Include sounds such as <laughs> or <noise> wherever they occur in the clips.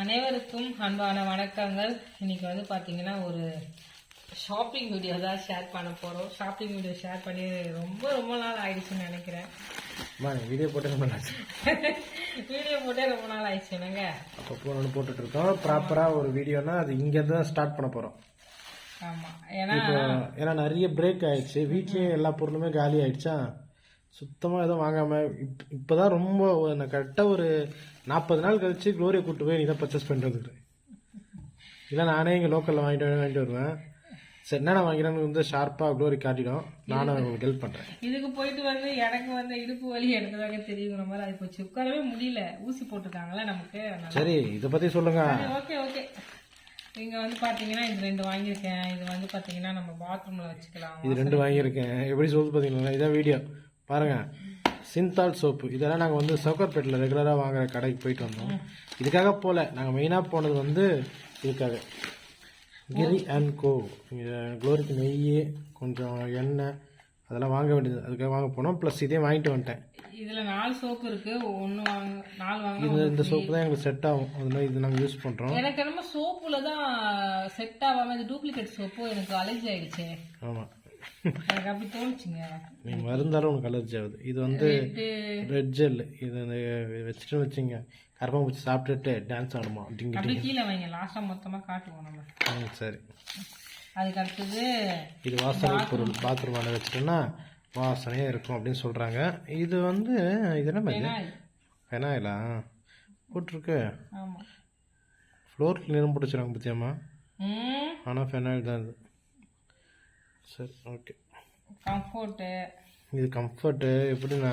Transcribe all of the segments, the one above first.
அனைவருக்கும் அன்பான வணக்கங்கள். இன்னைக்கு வந்து பார்த்தீங்கன்னா ஒரு ஷாப்பிங் வீடியோ தான் ஷேர் பண்ண போகிறோம் ஷாப்பிங் வீடியோ ஷேர் பண்ணி ரொம்ப ரொம்ப நாள் ஆயிடுச்சுன்னு நினைக்கிறேன். வீடியோ போட்டு நம்ம வீடியோ போட்டே ரொம்ப நாள் ஆயிடுச்சு என்னங்க? அப்பப்போ ஒன்று போட்டுட்டு இருக்கோம் ப்ராப்பராக ஒரு வீடியோனா அது இங்கே தான் ஸ்டார்ட் பண்ண போகிறோம் ஆமாம் ஏன்னா ஏன்னா நிறைய பிரேக் ஆயிடுச்சு. வீட்லேயும் எல்லா பொருளுமே காலி ஆயிடுச்சா? சுத்தமாக எதுவும் வாங்காமல் இப் இப்போ தான் ரொம்ப நான் கரெக்டாக ஒரு நாற்பது நாள் கழிச்சு க்ளோரியை கூட்டு போய் நீ தான் பர்ச்சேஸ் பண்ணுறதுக்கு இல்லை நானே இங்கே லோக்கலில் வாங்கிட்டு வாங்கிட்டு வருவேன். சரி என்னென்ன வாங்கிறேன்னு வந்து ஷார்ப்பாக க்ளோரி காட்டிடும். நானும் உங்களுக்கு ஹெல்ப் பண்ணுறேன் இதுக்கு போயிட்டு வந்து எனக்கு வந்து இடுப்பு வலி எனக்கு தாங்க தெரியுங்கிற மாதிரி ஆகி போச்சு. உட்காரவே முடியல. ஊசி போட்டிருக்காங்களே நமக்கு. சரி இதை பற்றி சொல்லுங்கள் ஓகே ஓகே இங்க வந்து பாத்தீங்கன்னா இது ரெண்டு வாங்கியிருக்கேன். இது வந்து பாத்தீங்கன்னா நம்ம பாத்ரூம்ல வச்சுக்கலாம். இது ரெண்டு வாங்கியிருக்கேன். எப்படி சொல்லுது பார்த்தீங்களா இதான் வீடியோ பாருங்கள் சிந்தால் சோப்பு. இதெல்லாம் நாங்கள் வந்து சவுக்கர்பேட்டில் ரெகுலராக வாங்குற கடைக்கு போயிட்டு வந்தோம். இதுக்காக போகல நாங்கள் மெயினாக போனது வந்து இதுக்காக. கிரி அண்ட் கோ க்ளோரிக்கு நெய் கொஞ்சம் எண்ணெய் அதெல்லாம் வாங்க வேண்டியது. அதுக்காக வாங்க போனோம். ப்ளஸ் இதே வாங்கிட்டு வந்துட்டேன். இதுல நாலு சோப்பு இருக்கு. ஒன்னு வாங்க நாலு வாங்க இது இந்த சோப்பு தான் எங்களுக்கு செட் ஆகும். அதனால இது நாங்கள் யூஸ் பண்ணுறோம் எனக்கு என்னமோ சோப்புல தான் செட் ஆகாம இது டூப்ளிகேட் சோப்பு எனக்கு அலர்ஜி ஆயிடுச்சு. ஆமாம் நீ மருந்தாலும் உனக்கு அலர்ஜி ஆகுது இது வந்து ரெட் ஜெல் இது வச்சுட்டு வச்சுங்க. கரப்பாம்பூச்சி சாப்பிட்டுட்டு டான்ஸ் ஆடுமா டிங்கி அப்படி கீழே வைங்க. லாஸ்டா மொத்தமா காட்டுவோம் நம்ம. ம் சரி. அதுக்கு அடுத்தது இது வாசனை பொருள். பாத்ரூம் மேலே வச்சுட்டோம்னா வாசனையாக இருக்கும் அப்படின்னு சொல்கிறாங்க இது வந்து இது என்ன இது? பெனாயில். போட்டிருக்கு. ஃப்ளோர் கிளீனும் பிடிச்சிருக்காங்க பற்றியாம்மா ம். ஆனால் ஃபெனாயில் தான் இது. சரி ஓகே கம்ஃபோர்ட்டு இது கம்ஃபர்ட்டு எப்படின்னா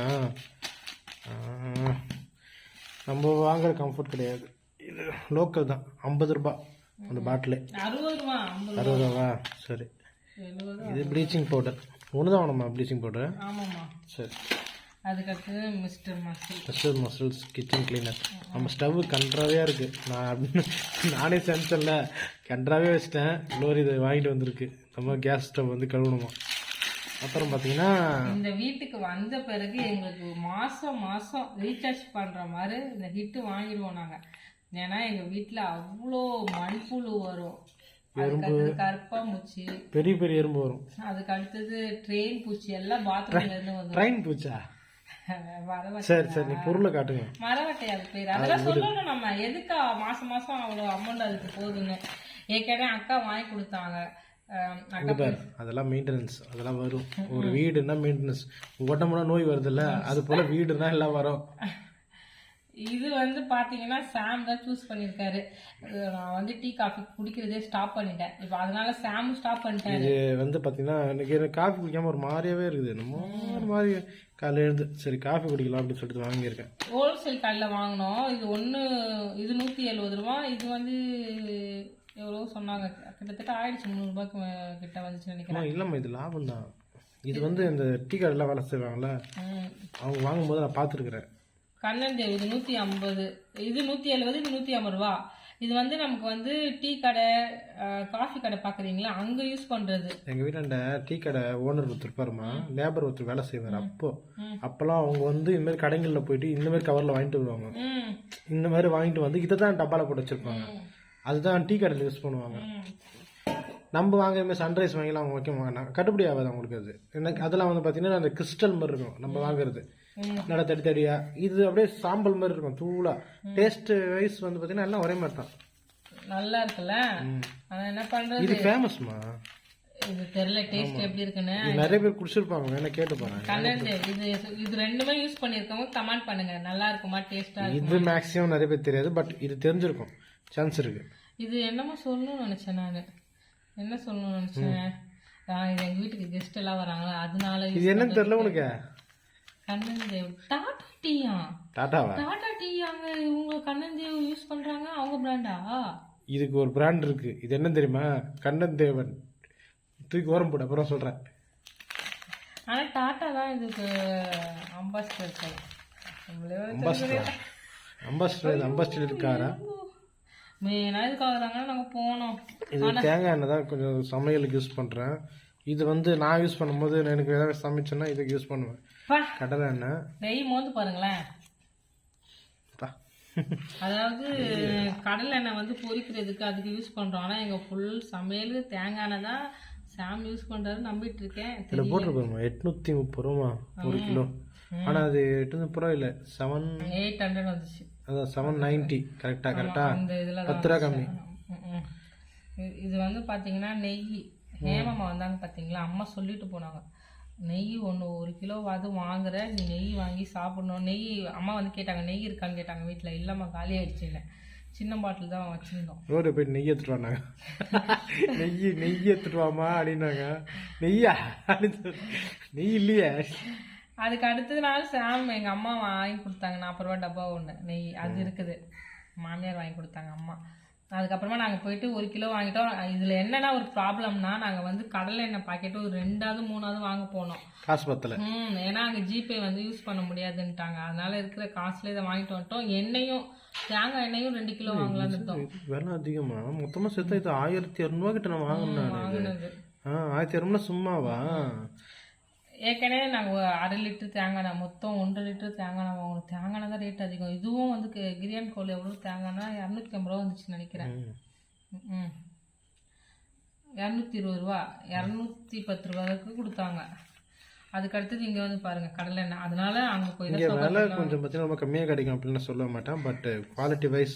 நம்ம வாங்குற கம்ஃபர்ட் கிடையாது. இது லோக்கல் தான். ஐம்பது ரூபாய் அந்த பாட்டிலு அறுபது ரூபா ரூபா. சரி. இது ப்ளீச்சிங் பவுடர் ஒன்று தான் வேணுமா ப்ளீச்சிங் பவுடர் சரி. அதுக்கு அடுத்தது Mister Muscle muscles kitchen cleaner நம்ம ஸ்டவ் கன்றாவே இருக்கு. நான் நானே சென்சரில் கன்றாவே வச்சிட்டேன். லோரி இதை வாங்கிட்டு வந்திருக்கு. நம்ம கேஸ் ஸ்டவ் வந்து கழுவணுமா? அப்புறம் பார்த்தீங்கன்னா இந்த வீட்டுக்கு வந்த பிறகு எங்களுக்கு மாசம் மாசம் ரீசார்ஜ் பண்ற மாதிரி இந்த ஹிட்டு வாங்கிடுவோம் நாங்க. ஏன்னா எங்க வீட்டுல அவ்வளோ மண்புழு வரும். அதுக்கு அடுத்தது கற்பாம்பூச்சி பெரிய பெரிய எறும்பு வரும். அதுக்கு அடுத்தது ட்ரெயின் பூச்சி எல்லாம் பாத்ரூம்ல இருந்து வந்துடும் ட்ரெயின் பூச்சா? <laughs> சரி சரி நீ பொருளை காட்டுங்க. மரவட்டை அது பேர்? அதெல்லாம் சொல்லணும் நம்ம. எதுக்கா மாசம் மாசம் அவ்வளோ அமௌண்ட் அதுக்கு போகுதுன்னு ஏற்கனவே அக்கா வாங்கி கொடுத்தாங்க. அதெல்லாம் மெயின்டெனன்ஸ் அதெல்லாம் வரும். ஒரு வீடுன்னா மெயின்டெனன்ஸ் உடம்புனா நோய் வருதுல்ல அது போல வீடுனா எல்லாம் வரும். இது வந்து பாத்தீங்கன்னா சாம் தான் சூஸ் பண்ணிருக்காரு. அஹ் நான் வந்து டீ காஃபி குடிக்கிறதே ஸ்டாப் பண்ணிட்டேன். இப்போ அதனால சாமும் ஸ்டாப் பண்ணிட்டேன் இது வந்து பார்த்தீங்கன்னா எனக்கு எனக்கு காஃபி குடிக்காம ஒரு மாதிரியாவே இருக்குது. என்னமோ ஒரு மாதிரி காலையில் எழுந்து சரி காஃபி குடிக்கலாம் அப்படின்னு சொல்லிட்டு வாங்கியிருக்கேன். ஹோல்சேல் கடையில் வாங்கினோம். இது ஒன்று இது நூற்றி எழுபது ரூபா இது வந்து எவ்வளோ சொன்னாங்க. கிட்டத்தட்ட ஆயிடுச்சு முந்நூறுபாய்க்கு கிட்ட வந்துச்சுன்னு நினைக்கிறேன். இல்லைம்மா இது லாபம் தான். இது வந்து இந்த டீ கடையில் வேலை செய்வாங்கல்ல. அவங்க வாங்கும்போது நான் பார்த்துருக்குறேன். கண்ணன் தேவ் இது நூற்றி ஐம்பது. இது நூற்றி எழுபது இது நூற்றி ஐம்பது ரூபா. இது வந்து நமக்கு வந்து டீ கடை காஃபி கடை பார்க்குறீங்களா அங்கே யூஸ் பண்ணுறது எங்கள் வீட்டாண்ட டீ கடை ஓனர் ஒருத்தர் இருப்பாருமா லேபர் ஒருத்தர் வேலை செய்வார். அப்போ. அப்போல்லாம் அவங்க வந்து இந்த மாதிரி கடைகளில் போயிட்டு இந்த மாதிரி கவரில் வாங்கிட்டு வருவாங்க. இந்த மாதிரி வாங்கிட்டு வந்து இதை தான் டப்பாவில் போட்டு வச்சிருப்பாங்க. அதுதான் டீ கடையில் யூஸ் பண்ணுவாங்க. நம்ம வாங்குற மாதிரி சன்ரைஸ் வாங்கிலாம் அவங்க வைக்க மாட்டாங்க. கட்டுப்படி ஆகாது அவங்களுக்கு அது. எனக்கு அதெல்லாம் வந்து பார்த்தீங்கன்னா அந்த கிறிஸ்டல் மாதிரி இருக்கும். நம்ம வாங்குறது. நட தடி தடியா. இது அப்படியே சாம்பல் மாதிரி இருக்கும் தூளா. டேஸ்ட் வைஸ் வந்து பார்த்தீங்கன்னா எல்லாம் ஒரே மாதிரி தான் நல்லா இருக்குல்ல? என்ன பண்றது? இது ஃபேமஸ்மா இது தெரியல டேஸ்ட் எப்படி இருக்குன்னு. நிறைய பேர் குடிச்சிருப்பாங்க வேணா கேட்டு பாருங்க இது இது ரெண்டுமே யூஸ் பண்ணிருக்கவங்க கமெண்ட் பண்ணுங்க. நல்லா இருக்குமா? டேஸ்டா இது மேக்ஸிமம் நிறைய பேர் தெரியாது பட் இது தெரிஞ்சிருக்கும். சான்ஸ் இருக்கு. இது என்னமோ சொல்லணும்னு நினைச்சேன் நானு. என்ன சொல்லணும்னு நினைச்சேன்? நான் எங்க வீட்டுக்கு கெஸ்ட் எல்லாம் வராங்களா? அதனால இது என்னன்னு தெரியல உனக்கு? கண்ணன் தேவ். டாடா டீயா? டாட்டாவா டாடா டீ அங்க இவங்க கண்ணன் தேவ் யூஸ் பண்றாங்க? அவங்க பிராண்டா இதுக்கு ஒரு பிராண்ட் இருக்கு. இது என்ன தெரியுமா? கண்ணன் தேவன். தூக்கி ஓரம் போடு அப்புறம் சொல்றேன். ஆனா டாடா தான் இதுக்கு அம்பாசிடர் நம்மளே அம்பாஸ்டர் அம்பாஸ்டர் அம்பாஸ்டர் இருக்காரா? மெயினா இதுக்காக தாங்க நாங்க போனோம். இது தேங்காய் எண்ணெய் தான் கொஞ்சம் சமையலுக்கு யூஸ் பண்ணுறேன் இது வந்து நான் யூஸ் பண்ணும்போது எனக்கு ஏதாவது சமைச்சேன்னா இதுக்கு யூஸ் பண்ணுவேன். கடலை எண்ணெய். நெய் மோந்து பாருங்களேன். அதாவது கடலை எண்ணெய் வந்து பொரிக்கிறதுக்கு அதுக்கு யூஸ் பண்றோம். ஆனா எங்க ஃபுல் சமையல் தேங்காய் எண்ணெய் தான் சாம் யூஸ் பண்றாரு நம்பிட்டு இருக்கேன். இதில் போட்டிருக்கோமா எட்நூற்றி முப்பது ரூபா ஒரு கிலோ. ஆனால் அது முப்பது ரூபா இல்லை செவன் எயிட் ஹண்ட்ரட் வந்துச்சு. அதான் செவன் நைன்ட்டி கரெக்டாக கரெக்டாக அந்த இதுல பத்து ரூபா கம்மி. இது- வந்து பாத்தீங்கன்னா நெய். ஹேமம்மா வந்தாங்க பாத்தீங்களா? அம்மா சொல்லிட்டு போனாங்க. நெய் ஒன்று ஒரு கிலோவாவது வாங்குற நீ நெய் வாங்கி சாப்பிடணும். நெய் அம்மா வந்து கேட்டாங்க நெய் இருக்கான்னு கேட்டாங்க வீட்டில் இல்லைம்மா காலி ஆயிடுச்சு இல்லை. சின்ன பாட்டில் தான் வச்சுருந்தோம். ரோடு போயிட்டு நெய் எடுத்துட்டு வந்தாங்க <laughs> நெய் நெய் எடுத்துட்டு வாமா அப்படின்னாங்க. நெய்யா? நெய் இல்லையே. அதுக்கு அடுத்தது நாள் சாம் எங்கள் அம்மா வாங்கி கொடுத்தாங்க. நாற்பது ரூபா டப்பா ஒன்று நெய். அது இருக்குது. மாமியார் வாங்கி கொடுத்தாங்க அம்மா. அதுக்கப்புறமா நாங்கள் போயிட்டு ஒரு கிலோ வாங்கிட்டோம். இதில் என்னன்னா ஒரு ப்ராப்ளம்னா நாங்கள் வந்து கடலை எண்ணெய் பாக்கெட்டு ஒரு ரெண்டாவது மூணாவது வாங்க போனோம். காசு பத்தல. ம். ஏன்னா அங்கே ஜிபே வந்து யூஸ் பண்ண முடியாதுன்ட்டாங்க. அதனால இருக்கிற காசுல இதை வாங்கிட்டு வந்துட்டோம். எண்ணெயும் தேங்காய் எண்ணெயும் ரெண்டு கிலோ வாங்கலாம்னு இருந்தோம். விலை அதிகமா? மொத்தமா சேர்த்தா இது ஆயிரத்தி இரநூறுவா கிட்ட நான் வாங்கினேன் வாங்கினது. ஆ ஆயிரத்தி இரநூறுவா சும்மாவா? ஏற்கனவே நாங்கள் அரை லிட்டர் தேங்காய் மொத்தம் ஒன்றரை லிட்டர் தேங்காய் எண்ணெய் வாங்கணும். தேங்காய் தான் ரேட் அதிகம். இதுவும் வந்து கிரியான் கோல் எவ்வளோ தேங்காய் எண்ணெய் இரநூத்தி ஐம்பது ரூபா வந்துச்சுன்னு நினைக்கிறேன். ம். இரநூத்தி இருபது ரூபா. இரநூத்தி பத்து ரூபா வரைக்கும் கொடுத்தாங்க. அதுக்கு அடுத்தது இங்கே வந்து பாருங்க கடலை எண்ணெய். அதனால அங்கே போய் இங்க விலை கொஞ்சம் பார்த்தீங்கன்னா ரொம்ப கம்மியாக கிடைக்கும் அப்படின்னு நான் சொல்ல மாட்டேன். But quality wise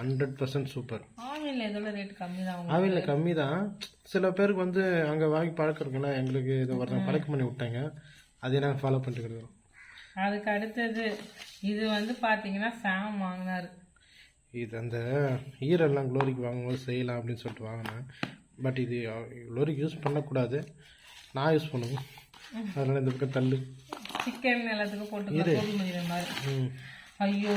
hundred percent super. ஆன்லைனில் இதெல்லாம் ரேட் கம்மி தான் ஆவியில் கம்மி தான் சில பேருக்கு வந்து அங்கே வாங்கி பழக்கம் எங்களுக்கு இதை ஒருத்தங்க பழக்கம் பண்ணி விட்டாங்க. அதே நாங்கள் ஃபாலோ பண்ணிட்டு இருக்கிறோம். அதுக்கு அடுத்தது இது வந்து பார்த்தீங்கன்னா சாம் வாங்கினாரு. இது அந்த ஈரெல்லாம் க்ளோரிக்கு வாங்கும்போது செய்யலாம் அப்படின்னு சொல்லிட்டு வாங்கினேன். பட் இது க்ளோரிக்கு யூஸ் பண்ணக்கூடாது. நான் யூஸ் பண்ணுவேன். அதனால இந்த பக்கம் தள்ளு. சிக்கன் எல்லாத்துக்கும் போட்டு ஐயோ.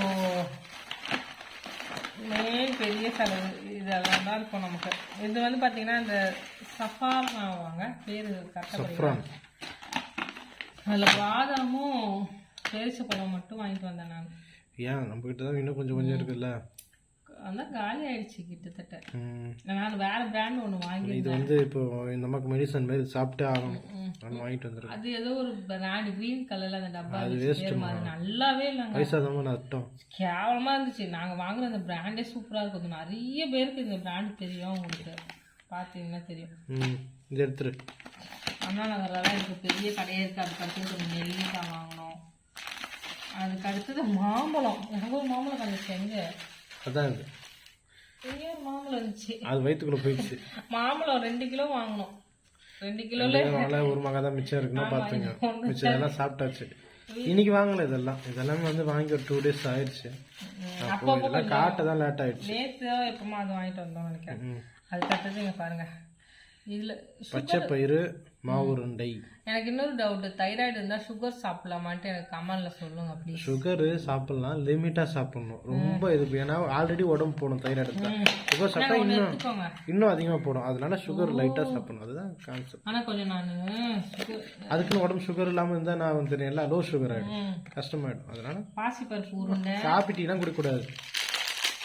மெயின் பெரிய செலவு இதெல்லாம் தான் இருக்கும் நமக்கு. இது வந்து பார்த்தீங்கன்னா இந்த சஃபார் வாங்க பேர் கரெக்டாக அதில் பாதாமும் பேரிச்ச பழம் மட்டும் வாங்கிட்டு வந்தேன் நான். ஏன்? நம்மக்கிட்ட தான் இன்னும் கொஞ்சம் கொஞ்சம் இருக்குல்ல? அதான் காலி ஆயிடுச்சு கிட்டத்தட்ட. நான் வேற பிராண்ட் ஒன்று வாங்கி இது வந்து இப்போ நமக்கு மெடிசன் மாதிரி சாப்பிட்டே ஆகணும். நான் வாங்கிட்டு வந்துடுறேன். அது ஏதோ ஒரு பிராண்ட் கிரீன் கலர்ல அந்த டப்பா பேர் மாதிரி நல்லாவே இல்லைங்க. வயசாதமாக நட்டம் கேவலமா இருந்துச்சு. நாங்க வாங்குற அந்த பிராண்டே சூப்பரா இருக்கும். நிறைய பேருக்கு இந்த பிராண்ட் தெரியும் உங்களுக்கு. பார்த்தீங்கன்னா தெரியும். இது எடுத்துரு. அண்ணா நகர்லாம் எனக்கு பெரிய கடையே இருக்கு. அதுக்கு அடுத்தது கொஞ்சம் நெல்லிக்காய் வாங்கினோம் அதுக்கு அடுத்தது மாம்பழம். எனக்கு ஒரு மாம்பழம் வந்துச்சு எங்க அதான். இது பெரிய ஒரு மாம்பழம் இருந்துச்சு. அது வயிற்றுக்குள்ளே போயிடுச்சு. மாம்பழம் ரெண்டு கிலோ வாங்கினோம் ரெண்டு கிலோல அதனால ஒரு மகா தான் மிச்சம் இருக்குன்னா பார்த்துங்க மிச்சம் எல்லாம் சாப்பிட்டாச்சு. இன்னைக்கு வாங்கல இதெல்லாம். இதெல்லாமே வந்து வாங்கி ஒரு டூ டேஸ் ஆயிடுச்சு. அப்போ இதெல்லாம் காட்ட தான் லேட் ஆயிடுச்சு. நேற்று எப்பமா அது வாங்கிட்டு வந்தோம் நினைக்கிறேன். இங்க பாருங்க. இதுல பச்சை பயிறு மாவு உருண்டை எனக்கு இன்னொரு டவுட் தைராய்டு இருந்தா சுகர் சாப்பிடலாமான்ட்டு எனக்கு கமெண்ட்ல சொல்லுங்க ப்ளீஸ் சுகரு சாப்பிடலாம் லிமிட்டாக சாப்பிடணும். ரொம்ப இது ஏன்னா ஆல்ரெடி உடம்பு போடும் தைராய்டு தான் சுகர் சாப்பிட்டா இன்னும் இன்னும் அதிகமாக போடும். அதனால சுகர் லைட்டாக சாப்பிடணும். அதுதான் கான்செப்ட் ஆனா கொஞ்சம் நான் அதுக்குன்னு உடம்பு சுகர் இல்லாமல் இருந்தால் நான் வந்து தெரியும்ல லோ சுகர் ஆகிடும் கஷ்டமாயிடும். அதனால பாசிப்பருப்பு சாப்பிட்டீங்கன்னா குடிக்கக்கூடாது.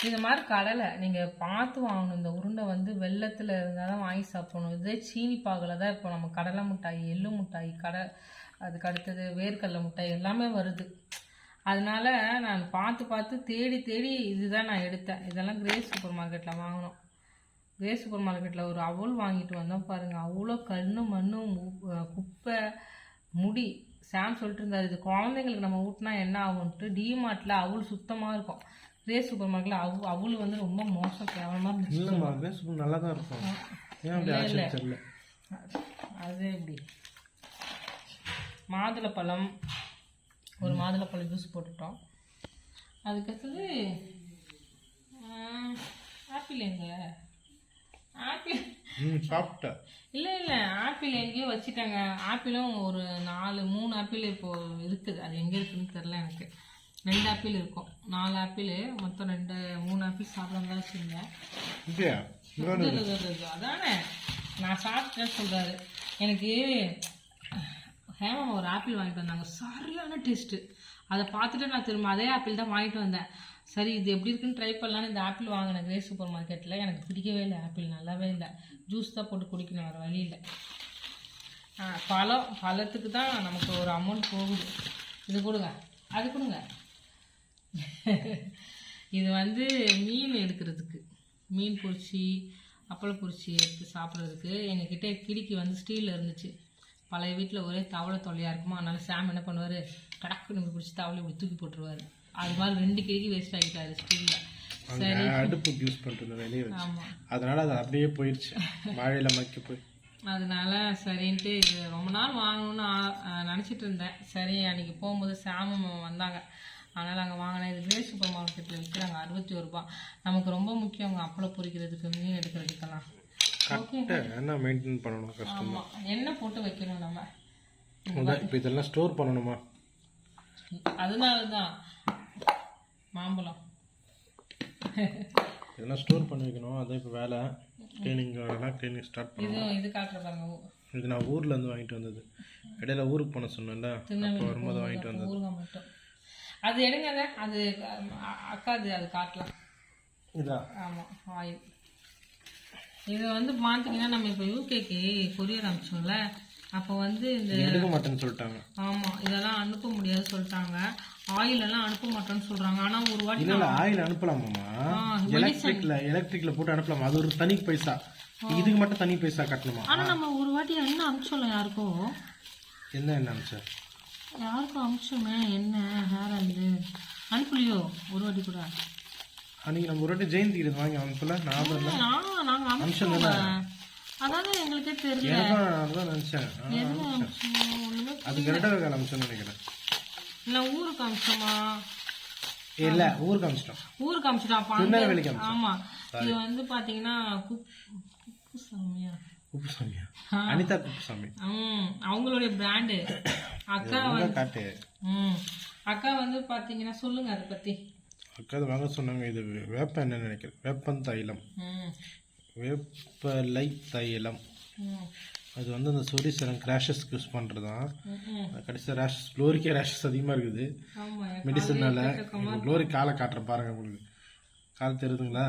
இந்த மாதிரி கடலை நீங்கள் பார்த்து வாங்கணும். இந்த உருண்டை வந்து வெள்ளத்தில் இருந்தால் தான் வாங்கி சாப்பிடணும். இதே சீனி பாகில் தான் இப்போ நம்ம. கடலை மிட்டாய் எள்ளு மிட்டாய் கடை அதுக்கு அடுத்தது வேர்க்கடலை மிட்டாய் எல்லாமே வருது. அதனால நான் பார்த்து பார்த்து தேடி தேடி இதுதான் நான் எடுத்தேன். இதெல்லாம் கிரேஸ் சூப்பர் மார்க்கெட்டில் வாங்கினோம். கிரேஸ் சூப்பர் மார்க்கெட்டில் ஒரு அவல் வாங்கிட்டு வந்தோம் பாருங்கள் அவ்வளோ கண் மண் குப்பை முடி. சாம் சொல்லிட்டு இருந்தார் இது குழந்தைங்களுக்கு நம்ம ஊட்டினா என்ன ஆகும்ட்டு டிமார்ட்டில் அவள் சுத்தமாக இருக்கும். கிரேஸ் சூப்பர் மார்க்கெட்டில் அவ் அவள் வந்து ரொம்ப மோசம் கேவலமாக இருந்துச்சு. இல்லைம்மா பேசுறது நல்லா தான் இருக்கும். ஏன் அப்படி ஆச்சு தெரியல. அது எப்படி? மாதுளப்பழம். ஒரு மாதுளப்பழம் ஜூஸ் போட்டுட்டோம். அதுக்கடுத்தது ஆப்பிள் எங்க? ஆப்பிள். சாப்பிட்டேன் இல்லை இல்லை ஆப்பிள் எங்கேயோ வச்சுட்டாங்க. ஆப்பிளும் ஒரு நாலு மூணு ஆப்பிள் இப்போ இருக்குது. அது எங்கே இருக்குன்னு தெரில எனக்கு. ரெண்டு ஆப்பிள் இருக்கும். நாலு ஆப்பிள் மொத்தம் ரெண்டு மூணு ஆப்பிள் சாப்பிடாம தான் இது. அதானே? நான் சாப்பிட்டேன்னு சொல்றாரு. எனக்கு ஹேமம் ஒரு ஆப்பிள் வாங்கிட்டு வந்தாங்க. சரியான டேஸ்ட்டு அதை பார்த்துட்டு நான் திரும்ப அதே ஆப்பிள் தான் வாங்கிட்டு வந்தேன். சரி இது எப்படி இருக்குன்னு ட்ரை பண்ணலான்னு இந்த ஆப்பிள் வாங்கினேன். கிரே சூப்பர் மார்க்கெட்டில் எனக்கு பிடிக்கவே இல்லை ஆப்பிள் நல்லாவே இல்லை. ஜூஸ் தான் போட்டு குடிக்கணும். வேறு வழி இல்லை. பழம் பழத்துக்கு தான் நமக்கு ஒரு அமௌண்ட் போகுது. இது கொடுங்க. அது கொடுங்க. <laughs> இது வந்து மீன் எடுக்கிறதுக்கு. மீன் பொரிச்சி அப்பளம் பொரிச்சி எடுத்து சாப்பிட்றதுக்கு எங்ககிட்ட கிடிக்கு வந்து ஸ்டீலில் இருந்துச்சு. பழைய வீட்டில் ஒரே தவளை தொல்லையாக இருக்குமா? அதனால சாம் என்ன பண்ணுவார்? கடக்குன்னு பிடிச்சி தவளை இப்படி தூக்கி போட்டுருவாரு. அது மாதிரி ரெண்டு கிடிக்கு வேஸ்ட் ஆகிட்டாரு ஸ்டீலில் அடுப்புக்கு யூஸ் பண்ணுறது வெளியே வச்சு. அதனால அது அப்படியே போயிடுச்சு வாழையில மக்கி போய். அதனால சரின்ட்டு இது ரொம்ப நாள் வாங்கணும்னு நினச்சிட்டு இருந்தேன். சரி அன்னைக்கு போகும்போது சாமம் வந்தாங்க. அதனால் அங்கே வாங்கினேன் இது கிரே சூப்பர் மார்க்கெட்டில் விற்கிறாங்க அறுபத்தி ஒரு ரூபா. நமக்கு ரொம்ப முக்கியம் அப்பளம் பொரிக்கிறதுக்கு மீன் எடுக்கிறதுக்கெல்லாம். என்ன மெயின்டைன் பண்ணணும் கஷ்டம்? எண்ணெய் போட்டு வைக்கணும் நம்ம? இப்போ இதெல்லாம் ஸ்டோர் பண்ணணுமா? அதனால தான் மாம்பழம். இதெல்லாம் ஸ்டோர் பண்ணி வைக்கணும். அதான் இப்போ வேலை. க்ளீனிங் வேலைலாம் க்ளீனிங் ஸ்டார்ட் பண்ணணும். இது காட்டுற பாருங்க இது நான் ஊர்ல இருந்து வாங்கிட்டு வந்தது. இடையில ஊருக்கு போன சொன்னேன்ல. அப்போ வரும்போது வாங்கிட்டு வந்தது. அது எடுங்க அதை. அது அ- அக்காது அது காட்டலாம். ஆமாம் ஆயில் இது வந்து பார்த்தீங்கன்னா நம்ம இப்போ யூகேக்கு கொரியர் அனுப்பிச்சோம்ல அப்போ வந்து இந்த எடுக்க மாட்டேன்னு சொல்லிட்டாங்க. ஆமாம் இதெல்லாம் அனுப்ப முடியாது சொல்லிட்டாங்க. ஆயில் எல்லாம் அனுப்ப மாட்டேன்னு சொல்கிறாங்க ஆனால் ஒரு வாட்டி இல்ல ஆயில் அனுப்பலாமாம்மா? எலக்ட்ரிக்ல எலக்ட்ரிக்ல போட்டு அனுப்பலாமா? அது ஒரு தனி பைசா. இதுக்கு மட்டும் தனி பைசா கட்டணுமா? ஆனால் நம்ம ஒரு வாட்டி என்ன அனுப்பிச்சோம்ல யாருக்கும் என்ன என்ன சார் யாருக்கும் அனுப்பிச்சோமே என்ன? ஹேர் ஆயிலு அனுப்பலையோ? ஒரு வாட்டி கூட. அன்னைக்கு நம்ம ஒரு வாட்டி ஜெயந்தி இது வாங்கி அனுப்பல. ஞாபகம் இல்லை. நான் நாங்கள் அதாங்க எங்களுக்கே தெரியல. நினைச்சேன். ஒண்ணுமே அது கரெக்டாக வேலை அனுப்பிச்சோன்னு நினைக்கிறேன். இல்லை ஊருக்கு அனுப்பிச்சோமா இல்ல ஊருக்கு அனுப்பிச்சிட்டோம் ஊருக்கு அமிச்சிட்டோம் ஆமா. இது வந்து பாத்தீங்கன்னா குப் குப்புசாமியா குப்புசாமியா? அனிதா குப்புசாமி. ம் அவங்களுடைய பிராண்டு. அக்கா எங்க காட்டு. ம் அக்கா வந்து பாத்தீங்கன்னா சொல்லுங்க அதை பத்தி. அக்கா அது வாங்க சொன்னாங்க இது வேப்ப என்ன நினைக்கிறேன்? வேப்பன் தைலம். வேப்பலை தைலம். அது வந்து அந்த சொரிசரம் கிராஷஸ்க்கு யூஸ் பண்ணுறது தான் ம், ம் கடைசியாக ரேஷஸ் குளோரிக்கே ரேஷஸ் அதிகமாக இருக்குது. மெடிசனால குளோரி காலை காட்டுறேன் பாருங்க உங்களுக்கு. கால் தெரியுதுங்களா?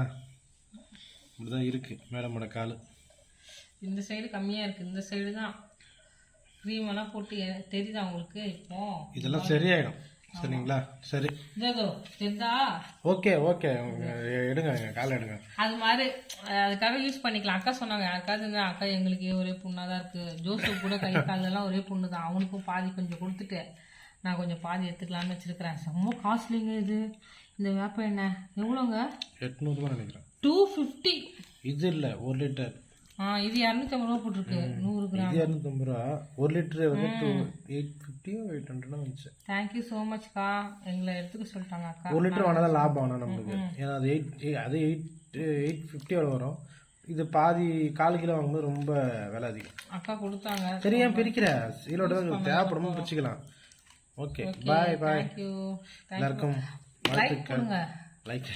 இப்படிதான் இருக்கு மேடமோட கால். இந்த சைடு கம்மியா இருக்கு. இந்த சைடு தான் க்ரீம் எல்லாம் போட்டு தெரியுதா உங்களுக்கு? இப்போ இதெல்லாம் சரியாயிடும். சரிங்களா? சரி. இதோ தெரியுதா ஓகே ஓகே. எடுங்க காலை எடுங்க. அது மாதிரி அதுக்காக யூஸ் பண்ணிக்கலாம். அக்கா சொன்னாங்க யாருக்காவது அக்கா எங்களுக்கு ஒரே புண்ணாக தான் இருக்கு. ஜோசப் கூட கை காலெல்லாம் ஒரே புண்ணு தான். அவனுக்கும் பாதி கொஞ்சம் கொடுத்துட்டு நான் கொஞ்சம் பாதி எடுத்துக்கலாம்னு வச்சிருக்கிறேன். செம்ம காஸ்ட்லிங்க இது. இந்த வேப்ப எண்ணெய். எவ்வளோங்க? எட்நூறுபா நினைக்கிறேன். டூ ஃபிஃப்டி இது இல்லை ஒரு லிட்டர். இது இரநூத்தம்பது ரூபா போட்டிருக்கு. நூறு கிராம். இரநூத்தம்பது ரூபா. ஒரு லிட்டரு வந்து டூ எயிட் ஃபிஃப்டியோ எயிட் ஹண்ட்ரடோ வந்துச்சு. தேங்க்யூ ஸோ மச்க்கா எங்களை எடுத்துக்க சொல்லிட்டாங்க அக்கா. ஒரு லிட்டர் வாங்கினா தான் லாபம் ஆனால் நம்மளுக்கு. ஏன்னா அது எயிட் அது எயிட் எயிட் ஃபிஃப்டி வரும். இது பாதி கால் கிலோ வாங்கும்போது ரொம்ப விலை அதிகம். அக்கா கொடுத்தாங்க. சரி ஏன் பிரிக்கிற? இதோட தேவைப்படும். பிரிச்சுக்கலாம். ஓகே பாய் பாய் எல்லாருக்கும் லைக் லைக்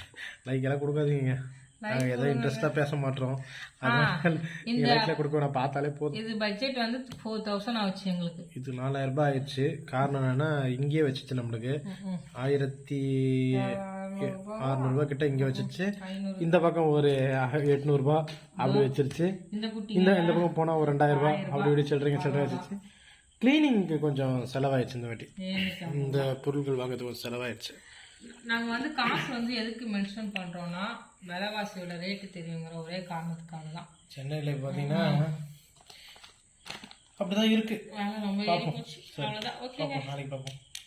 லைக் எல்லாம் கொடுக்காதீங்க. நாங்கள் எதோ இன்ட்ரெஸ்டாக பேச மாட்டோம் அதனால நீங்கள் <laughs> லைக்கில் கொடுக்க நான் பார்த்தாலே போதும். இது பட்ஜெட் வந்து ஃபோர் தௌசண்ட் ஆச்சு எங்களுக்கு. இது நாலாயிரம் ரூபாய் ஆயிடுச்சு. காரணம் என்னன்னா இங்கேயே வச்சுச்சு நம்மளுக்கு. ஆயிரத்தி அறுநூறுபா கிட்ட இங்கே வச்சுச்சு. ஐநூறு இந்த பக்கம் ஒரு எட்நூறுபா அப்படி வச்சிருச்சு. இந்த இந்த இந்த பக்கம் போனால் ஒரு ரெண்டாயிரம் ரூபாய் அப்படி இப்படி சில்லறைங்க சில்லறை வச்சிருச்சு கிளீனிங்க்கு கொஞ்சம் செலவாயிடுச்சு இந்த வாட்டி. இந்த பொருட்கள் வாங்குறதுக்கு கொஞ்சம் செலவாயிடுச்சு. நாங்கள் வந்து காசு வந்து எதுக்கு மென்ஷன் பண்ணுறோன்னா விலைவாசியோட ரேட்டு தெரியுங்கிற ஒரே காரணத்துக்காக தான் சென்னையில் பார்த்தீங்கன்னா அப்படிதான் இருக்கு. வேலை ரொம்ப ஏறி போச்சு. அவ்வளோதான் ஓகே நாளைக்கு பார்ப்போம்.